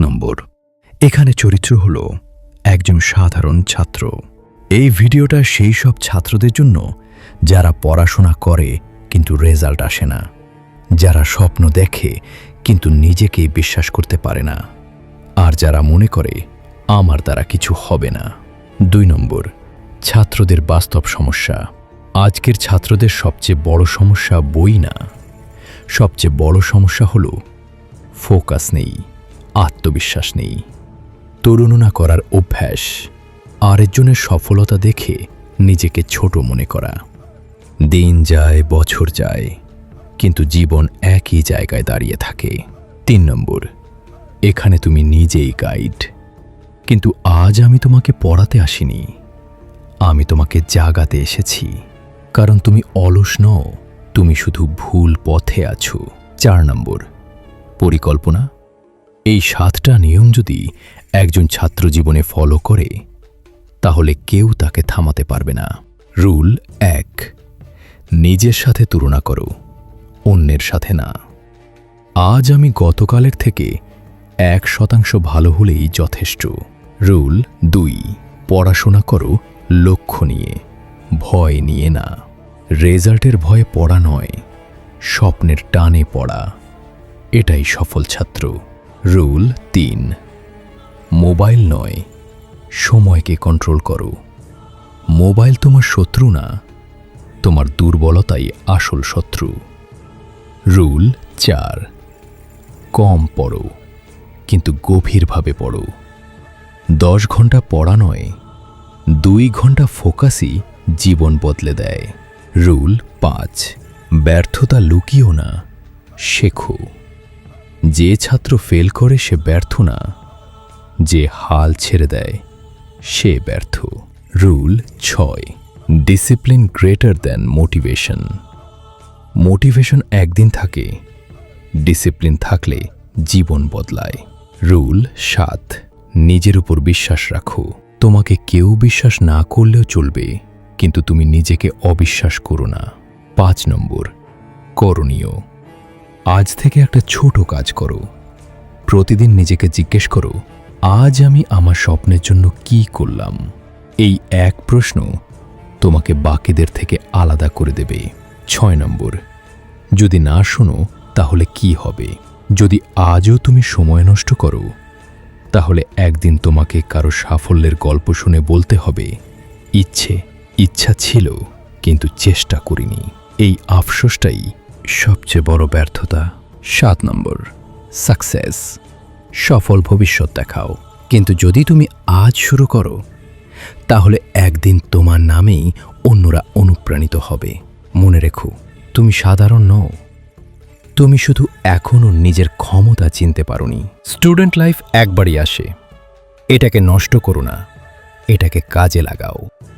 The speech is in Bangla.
নম্বর। এখানে চরিত্র হল একজন সাধারণ ছাত্র। এই ভিডিওটা সেই সব ছাত্রদের জন্য যারা পড়াশোনা করে কিন্তু রেজাল্ট আসে না। যারা স্বপ্ন দেখে কিন্তু নিজেকে বিশ্বাস করতে পারে না। আর যারা মনে করে, আমার দ্বারা কিছু হবে না। দুই নম্বর, ছাত্রদের বাস্তব সমস্যা। আজকের ছাত্রদের সবচেয়ে বড় সমস্যা বই না। সবচেয়ে বড় সমস্যা হলো ফোকাস নেই। আত্মবিশ্বাস নেই। তরুণনা করার অভ্যাস আরেকজনের সফলতা দেখে নিজেকে ছোট মনে করা। দিন যায়, বছর যায়, কিন্তু জীবন একই জায়গায় দাঁড়িয়ে থাকে। তিন নম্বর, এখানে তুমি নিজেই গাইড কিন্তু আজ আমি তোমাকে পড়াতে আসিনি। আমি তোমাকে জাগাতে এসেছি। কারণ তুমি অলস নও, তুমি শুধু ভুল পথে আছো। চার নম্বর, পরিকল্পনা এই সাতটা নিয়ম যদি একজন ছাত্র জীবনে ফলো করে, তাহলে কেউ তাকে থামাতে পারবে না। রুল এক, নিজের সাথে তুলনা করো, অন্যের সাথে না। আজ আমি গতকালের থেকে এক শতাংশ ভালো হলেই যথেষ্ট। রুল দুই, পড়াশোনা করো লক্ষ্য নিয়ে, ভয় নিয়ে না। রেজাল্টের ভয়ে পড়া নয়, স্বপ্নের টানে পড়া। এটাই সফল ছাত্র। রুল তিন। মোবাইল নয়, সময়কে কন্ট্রোল করো। মোবাইল তোমার শত্রু না, তোমার দুর্বলতাই আসল শত্রু। রুল চার, কম পড়ো, কিন্তু গভীরভাবে পড়ো। দশ ঘণ্টা পড়া নয়, দুই ঘণ্টা ফোকাসই জীবন বদলে দেয়। রুল পাঁচ, ব্যর্থতা লুকিও না, শেখো। যে ছাত্র ফেল করে সে ব্যর্থ না, যে হাল ছেড়ে দেয় সে ব্যর্থ। রুল ছয় discipline greater than motivation motivation একদিন থাকে ডিসিপ্লিন থাকলে জীবন বদলায়। রুল সাত, নিজের উপর বিশ্বাস রাখো। তোমাকে কেউ বিশ্বাস না করলেও চলবে, কিন্তু তুমি নিজেকে অবিশ্বাস করো না। পাঁচ নম্বর, করণীয়। আজ থেকে একটা ছোট কাজ করো। প্রতিদিন নিজেকে জিজ্ঞেস করো, আজ আমি আমার স্বপ্নের জন্য কি করলাম? এই এক প্রশ্ন তোমাকে বাকিদের থেকে আলাদা করে দেবে। ছয় নম্বর, যদি না শোনো, তাহলে কি হবে? যদি আজও তুমি সময় নষ্ট করো, তাহলে একদিন তোমাকে কারও সাফল্যের গল্প শুনে বলতে হবে, ইচ্ছে, ইচ্ছা ছিল, কিন্তু চেষ্টা করিনি। এই আফসোসটাই সবচেয়ে বড় ব্যর্থতা, সাত নম্বর সাকসেস সফল ভবিষ্যৎ দেখাও। কিন্তু যদি তুমি আজ শুরু করো, তাহলে একদিন তোমার নামেই অন্যরা অনুপ্রাণিত হবে। মনে রেখো, তুমি সাধারণ নও। তুমি শুধু এখনও নিজের ক্ষমতা চিনতে পারোনি। স্টুডেন্ট লাইফ একবারই আসে। এটাকে নষ্ট করো না। এটাকে কাজে লাগাও।